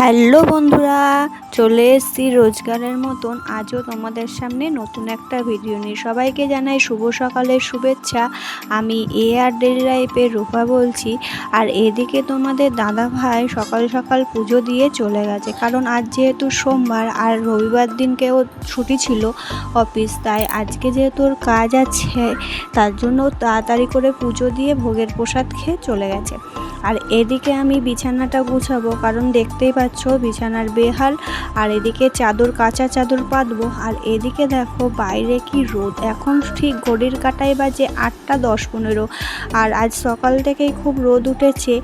Hello বন্ধুরা, চলে এসেছি রোজগারের মতন। আজও তোমাদের সামনে নতুন একটা ভিডিও নিয়ে। সবাইকে জানাই শুভ সকালের শুভেচ্ছা। আমি এ আর ডেলি লাইফের রূপা বলছি। আর এদিকে তোমাদের দাদা ভাই সকাল সকাল পুজো দিয়ে চলে গেছে। কারণ আজ যেহেতু সোমবার আর রবিবার দিনকেও ছুটি ছিল অফিস, তাই আজকে যেহেতু ওর কাজ আছে, তার জন্য তাড়াতাড়ি করে পুজো দিয়ে ভোগের প্রসাদ খেয়ে চলে গেছে। আর এদিকে আমি বিছানাটা গুছাবো, কারণ দেখতেই পাচ্ছ বিছানার বেহাল। আর এদিকে চাদর, কাঁচা চাদর পাতবো। আর এদিকে দেখো বাইরে কি রোদ। এখন ঠিক ঘড়ির কাটায় বাজে আটটা দশ পনেরো। আর আজ সকাল থেকেই খুব রোদ উঠেছে।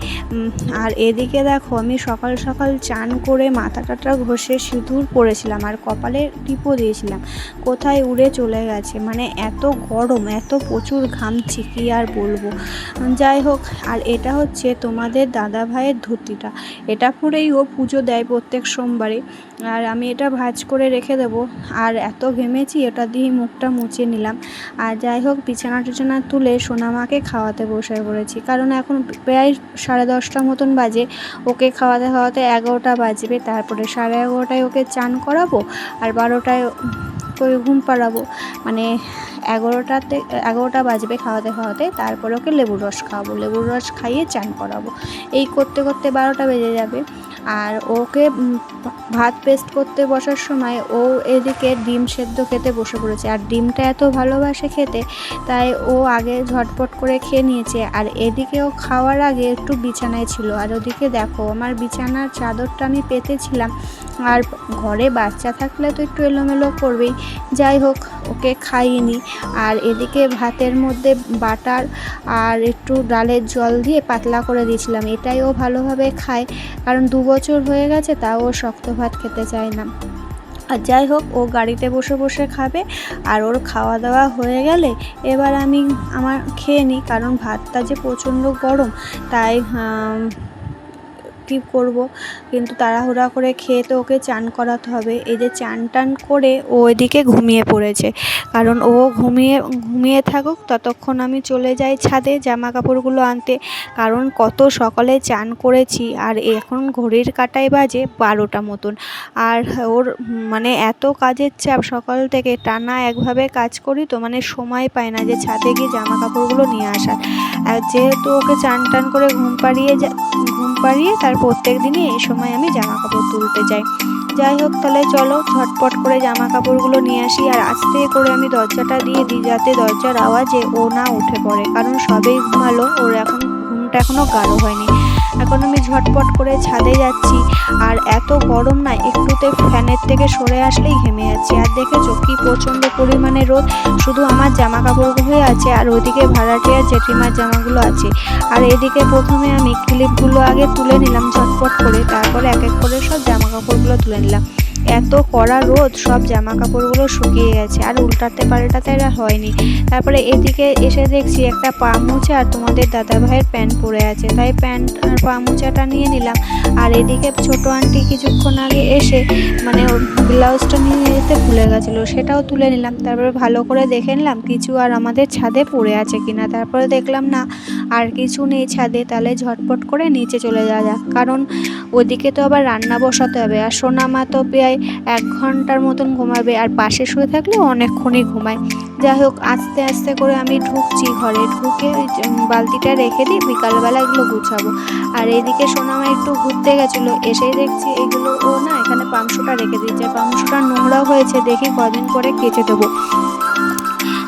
আর এদিকে দেখো আমি সকাল সকাল চান করে মাথা টাটা ঘষে সিঁদুর পরেছিলাম। আর কপালে টিপও দিয়েছিলাম। কোথায় উড়ে চলে গেছে? মানে এত গরম, এত প্রচুর ঘামছি, কি আর বলব? যাই হোক, আর এটা হচ্ছে তোমাদের দাদা ভাইয়ের ধুতিটা। এটা পরেই ও পুজো দেয় প্রত্যেক সোমবারে। আর আমি এটা ভাঁজ করে রেখে দেবো। আর এত ঘেমেছি, এটা দিয়ে মুখটা মুছে নিলাম। আর যাই হোক, বিছানা টিছানা তুলে সোনামাকে খাওয়াতে বসে পড়েছি। কারণ এখন প্রায় সাড়ে দশটা মতন বাজে। ওকে খাওয়াতে খাওয়াতে এগারোটা বাজবে। তারপরে সাড়ে এগারোটায় ওকে চান করাবো। আর বারোটায় করে ঘুম পাড়াবো। মানে এগারোটাতে এগারোটা বাজবে খাওয়াতে খাওয়াতে, তারপরে ওকে লেবুর রস খাওয়াবো। লেবুর রস খাইয়ে চান করাবো। এই করতে করতে বারোটা বেজে যাবে। আর ওকে ভাত পেস্ট করতে বসার সময় ও এদিকে ডিম সেদ্ধ খেতে বসে পড়েছে। আর ডিমটা এত ভালোবাসে খেতে, তাই ও আগে ঝটপট করে খেয়ে নিয়েছে। আর এদিকে ও খাওয়ার আগে একটু বিছানায় ছিল। আর ওদিকে দেখো, আমার বিছানার চাদরটা আমি পেতেছিলাম। আর ঘরে বাচ্চা থাকলে তো একটু এলোমেলো করবেই। যাই হোক, ওকে খাইয়ে খাইনি আর এদিকে ভাতের মধ্যে বাটার আর একটু ডালের জল দিয়ে পাতলা করে দিয়েছিলাম। এটাই ও ভালোভাবে খায়। কারণ দু বছর হয়ে গেছে, তাও ও শক্ত ভাত খেতে চায় না। আর যাই হোক, ও গাড়িতে বসে বসে খাবে। আর ওর খাওয়া দাওয়া হয়ে গেলে এবার আমি আমার খেয়ে নিই। কারণ ভাতটা যে প্রচণ্ড গরম, তাই কী করব। কিন্তু তাড়াহুড়া করে খেয়ে তো ওকে চান করাতে হবে। এই যে চান টান করে ও এদিকে ঘুমিয়ে পড়েছে। কারণ ও ঘুমিয়ে ঘুমিয়ে থাকুক ততক্ষণ আমি চলে যাই ছাদে জামা কাপড়গুলো আনতে। কারণ কত সকালে চান করেছি আর এখন ঘড়ির কাটায় বাজে বারোটা মতন। আর ওর মানে এত কাজের চাপ সকাল থেকে টানা একভাবে কাজ করি তো মানে সময় পায় না যে ছাদে গিয়ে জামা কাপড়গুলো নিয়ে আসার। আর যেহেতু ওকে চান টান করে ঘুম পাড়িয়ে ঘুম পাড়িয়ে তার প্রত্যেক দিনই এই সময় আমি জামা কাপড় তুলতে যাই। যাই হোক, তাহলে চলো, ঝটপট করে জামা কাপড়গুলো নিয়ে আসি। আর আস্তে করে আমি দরজাটা দিয়ে দিই যাতে দরজার আওয়াজে ও না উঠে পড়ে। কারণ সবেই ঘুমালো, ওর এখন ঘুমটা এখনও গাঢ় হয়নি। এখন আমি ঝটপট করে ছাদে যাচ্ছি। আর এত গরম না, একটুতে ফ্যানের থেকে সরে আসলেই ঘেমে যাচ্ছি। আর দেখেছ কি প্রচণ্ড পরিমাণে রোদ? শুধু আমার জামা কাপড়গুলোই আছে আর ওইদিকে ভাড়াটিয়া জেঠিমার জামাগুলো আছে। আর এদিকে প্রথমে আমি ক্লিপগুলো আগে তুলে নিলাম ঝটপট করে, তারপরে এক এক করে সব জামা কাপড়গুলো তুলে নিলাম। এত কড়া রোদ, সব জামা কাপড়গুলো শুকিয়ে গেছে। আর উল্টাতে পাল্টাতে এরা হয়নি। তারপরে এদিকে এসে দেখছি একটা পা মোছা আর তোমাদের দাদা ভাইয়ের প্যান্ট পরে আছে। তাই প্যান্ট আর পা মোচাটা নিয়ে নিলাম। আর এদিকে ছোট আন্টি কিছুক্ষণ আগে এসে মানে ব্লাউজটা নিয়ে যেতে ভুলে গেছিল, সেটাও তুলে নিলাম। তারপরে ভালো করে দেখে নিলাম, কিছু আর আমাদের ছাদে পড়ে আছে কিনা। তারপরে দেখলাম, না, আর কিছু নেই ছাদে। তাহলে ঝটপট করে নিচে চলে যাওয়া যাক। কারণ ওদিকে তো আবার রান্না বসাতে হবে। আর সোনা মা তো প্রায় এক ঘণ্টার মতন ঘুমাবে আর পাশে শুয়ে থাকলে অনেকক্ষণই ঘুমায়। যাই হোক, আস্তে আস্তে করে আমি ঢুকছি ঘরে। ঢুকে বালতিটা রেখে দিই বিকালবেলা এগুলো গুছাবো। আর এদিকে সোনামা একটু ঘুরতে গেছিল। এসেই দেখছি এগুলো, ও না, এখানে পাংশুটা রেখে দিয়েছে। পাংশুটা নোংরা হয়েছে, দেখি কদিন পরে কেচে দেবো।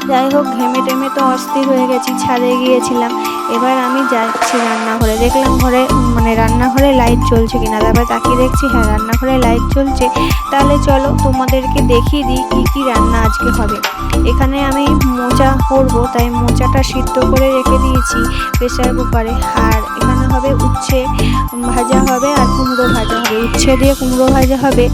যাই হোক, ঘেমে টেমে তো অস্থির হয়ে গেছি, ছাদে গিয়েছিলাম। এবার আমি যাচ্ছি রান্নাঘরে। দেখলাম ঘরে মানে রান্নাঘরে লাইট জ্বলছে কিনা। তারপর তাকিয়ে দেখছি হ্যাঁ রান্নাঘরে লাইট চলছে তাহলে চলো তোমাদেরকে দেখিয়ে দিই কী কী রান্না আজকে হবে। এখানে আমি মোচা করব, তাই মোচাটা সিদ্ধ করে রেখে দিয়েছি প্রেশার কুকারে। আর এখানে হবে উচ্ছে ভাজা হবে আর কুমড়ো ভাজা হবে। উচ্ছে দিয়ে কুমড়ো ভাজা হবে।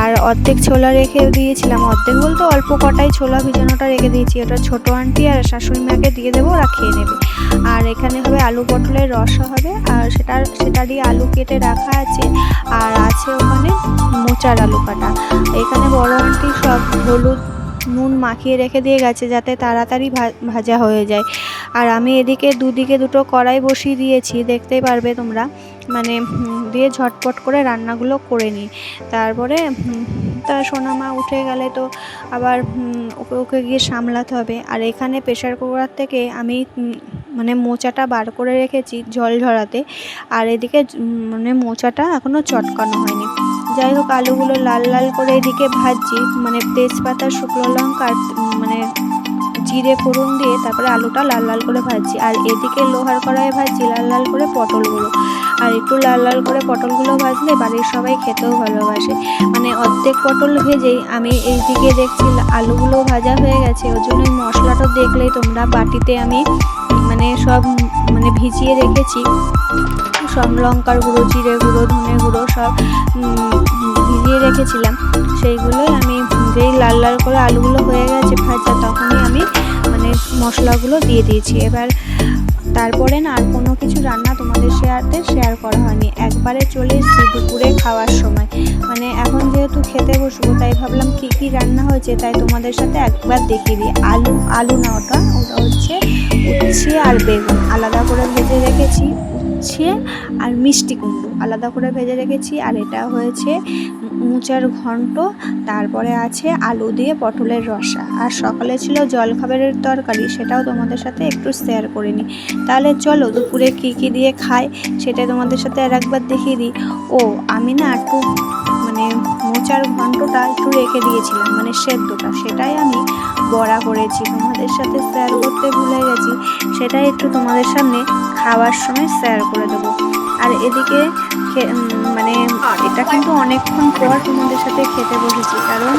আর অর্ধেক ছোলা রেখে দিয়েছিলাম। অর্ধেক বলতে অল্প কটাই ছোলা ভিজানোটা রেখে দিয়েছি। ওটা ছোটো আন্টি আর শাশুড়ি মাকে দিয়ে দেবো, ওরা খেয়ে নেবে। আর এখানে হবে আলু পটলের রসা হবে। আর সেটা সেটা দিয়ে আলু কেটে রাখা আছে। আর আছে ওখানে মোচার আলু কাটা। এখানে বড় আন্টি সব হলুদ নুন মাখিয়ে রেখে দিয়ে গেছে যাতে তাড়াতাড়ি ভাজা হয়ে যায়। আর আমি এদিকে দুদিকে দুটো কড়াই বসিয়ে দিয়েছি। দেখতেই পারবে তোমরা। মানে দিয়ে ঝটপট করে রান্নাগুলো করে নিই। তারপরে তা সোনা মা উঠে গেলে তো আবার ওকে ওকে গিয়ে সামলাতে হবে। আর এখানে প্রেশার কুকার থেকে আমি মানে মোচাটা বার করে রেখেছি জল ঝরাতে। আর এদিকে মানে মোচাটা এখনও চটকানো হয়নি। যাই হোক, আলুগুলো লাল লাল করে এদিকে ভাজছি। মানে তেজপাতা, শুকনো লঙ্কা মানে জিরে, ফোড়ন দিয়ে তারপরে আলুটা লাল লাল করে ভাজছি। আর এদিকে লোহার কড়াইয়ে ভাজছি লাল লাল করে পটলগুলো আর একটু লাল লাল করে পটলগুলো ভাজলে বাড়ির সবাই খেতেও ভালোবাসে। মানে অর্ধেক পটল ভেজেই আমি এই দিকে দেখছি আলুগুলো ভাজা হয়ে গেছে। ওর জন্য মশলাটা দেখলেই তোমরা বাটিতে আমি মানে সব মানে ভিজিয়ে রেখেছি। সব লঙ্কার গুঁড়ো, জিরে গুঁড়ো, ধনে গুঁড়ো সব ভিজিয়ে রেখেছিলাম। সেইগুলোই আমি, যেই লাল লাল করে আলুগুলো হয়ে গেছে ভাজা, তখনই আমি মশলাগুলো দিয়ে দিয়েছি। এবার তারপরে না আর কোনো কিছু রান্না তোমাদের শেয়ারতে শেয়ার করা হয়নি। একবারে চলে এসেছি দুপুরে খাওয়ার সময়। মানে এখন যেহেতু খেতে বসবো, তাই ভাবলাম কি কি রান্না হয়েছে তাই তোমাদের সাথে একবার দেখিয়ে দিই। আলু আলু না ওটা ওটা হচ্ছে উচ্ছে আর বেগুন। আলাদা করে ভেজে রেখেছি। উচ্ছে আর মিষ্টি কুমড়ো। আলাদা করে ভেজে রেখেছি আর এটা হয়েছে মুচার ঘন্ট, তারপরে আছে আলু দিয়ে পটলের রসা। আর সকালে ছিল জলখাবারের তরকারি, সেটাও তোমাদের সাথে একটু শেয়ার করে নিই। তাহলে চলো দুপুরে কী কী দিয়ে খায় সেটা তোমাদের সাথে আর একবার দেখিয়ে দিই। ও, আমি না একটু মানে মোচার ঘন্টটা একটু রেখে দিয়েছিলাম মানে সেদ্ধটা। সেটাই আমি বড়া করেছি। তোমাদের সাথে শেয়ার করতে ভুলে গেছি। সেটাই একটু তোমাদের সামনে খাওয়ার সময় শেয়ার করে দেবো। আর এদিকে মানে এটা কিন্তু অনেকক্ষণ পর তোমাদের সাথে খেতে বসেছি, কারণ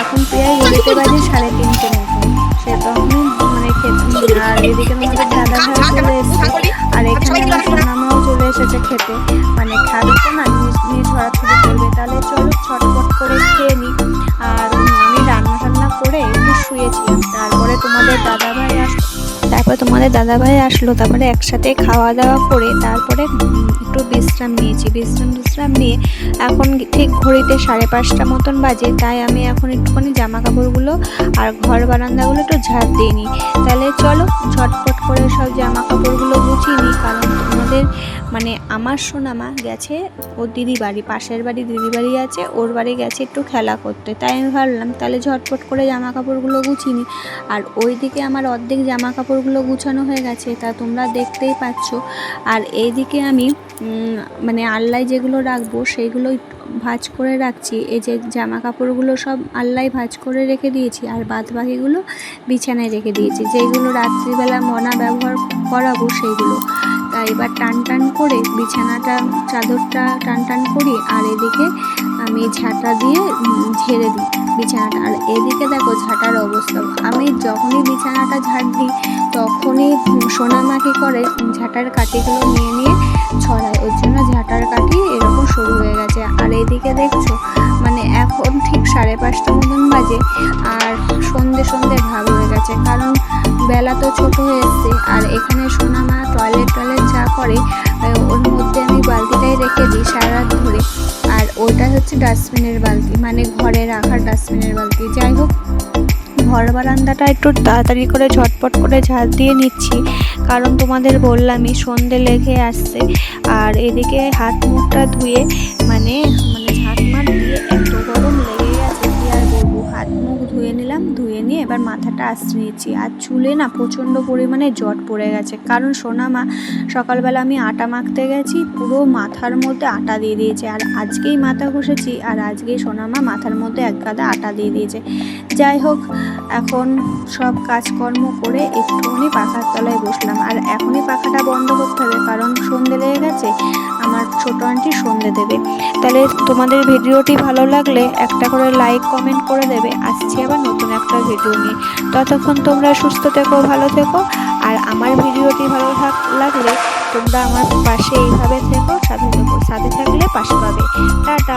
এখন প্রায় ঘড়িতে বাজে, সাড়ে তিনটে মতো। সে তখনই মানে খেতে আর এদিকে আমাদের দাদা ভাই চলে এসেছে, আর এখানে আমার সোনামাও চলে এসেছে খেতে। মানে খাবে তারপরে তোমাদের দাদা ভাই আসলো তারপরে তোমাদের দাদা ভাই আসলো, তারপরে একসাথে খাওয়া দাওয়া করে তারপরে একটু বিশ্রাম নিয়েছি। বিশ্রাম বিশ্রাম নিয়ে এখন ঠিক ঘড়িতে সাড়ে পাঁচটা মতন বাজে, তাই আমি এখন একটুখানি জামা কাপড়গুলো আর ঘর বারান্দাগুলো একটু ঝাড় দিয়ে নিই। তাহলে চলো ঝটপট করে সব জামা কাপড়গুলো গুছিয়ে নিই, কারণ মানে আমার সোনামা গেছে, ওর দিদি বাড়ি, পাশের বাড়ি দিদি বাড়ি আছে, ওর বাড়ি গেছে একটু খেলা করতে। তাই আমি ভাবলাম, তাহলে ঝটপট করে জামা কাপড়গুলো গুছিনি আর ওই দিকে আমার অর্ধেক জামা কাপড়গুলো গুছানো হয়ে গেছে, তা তোমরা দেখতেই পাচ্ছ। আর এইদিকে আমি মানে আল্লায় যেগুলো রাখব, সেইগুলো একটু ভাঁজ করে রাখছি। এই যে জামা কাপড়গুলো সব আল্লায় ভাঁজ করে রেখে দিয়েছি, আর বাদ বাকিগুলো বিছানায় রেখে দিয়েছি। যেইগুলো রাত্রিবেলা মনা ব্যবহার করাবো, সেইগুলো। এবার টান টান করে বিছানাটা, চাদরটা টান টান করি আর এদিকে আমি ঝাঁটা দিয়ে ঝেড়ে দিই বিছানাটা। আর এদিকে দেখো ঝাঁটার অবস্থা। আমি যখনই বিছানাটা ঝাড় দিই, তখনই সোনামা কী করে ঝাঁটার কাঠিগুলো নিয়ে নিয়ে ছড়ায়। ওর জন্য ঝাঁটার কাঠি এরকম শুরু হয়ে গেছে। আর এদিকে দেখছ মানে এখন ঠিক সাড়ে পাঁচটা মতন বাজে আর সন্ধে সন্ধে ভাব হয়ে গেছে। কারণ বেলা তো ছোট হয়ে এসছে। আর এখানে সোনামা টয়লেট টয়লেট আহ, ওর মধ্যে আমি বালতিটাই রেখে দিই সারা রাত ধরে। আর ওটা হচ্ছে ডাস্টবিনের বালতি মানে ঘরে রাখার ডাস্টবিনের বালতি। যাই হোক ঘর বারান্দাটা একটু তাড়াতাড়ি করে ঝটপট করে ঝাড় দিয়ে নিচ্ছি। কারণ তোমাদের বললামই সন্ধে লেগে আসছে। আর এদিকে হাত মুখটা ধুয়ে মানে মানে ঝাঁট মাট দিয়ে এত গরম নিলাম ধুয়ে নিয়ে এবার মাথাটা আশ্রে নিয়েছি। আর চুলে না প্রচণ্ড পরিমাণে জট পড়ে গেছে। কারণ সোনা মা, সকালবেলা আমি আটা মাখতে গেছি, পুরো মাথার মধ্যে আটা দিয়ে দিয়েছে। আর আজকেই মাথা ঘষেছি, আর আজকেই সোনা মা মাথার মধ্যে এক গাদা আটা দিয়ে দিয়েছে। যাই হোক, এখন সব কাজকর্ম করে একটুখানি পাখার তলায় বসলাম। আর এখনই পাখাটা বন্ধ করতে হবে, কারণ সন্ধে লেগে গেছে। আমার ছোটো আনটি সন্ধে দেবে। তাহলে তোমাদের ভিডিওটি ভালো লাগলে একটা করে লাইক কমেন্ট করে দেবে। আসছি আবার নতুন একটা ভিডিও নিয়ে। ততক্ষণ তোমরা সুস্থ থেকো, ভালো থেকো। আর আমার ভিডিওটি ভালো লাগলে তোমরা আমার পাশে এইভাবে থেকো, সাথে থেকো, সাথে থাকলে পাশে পাবে। টাটা।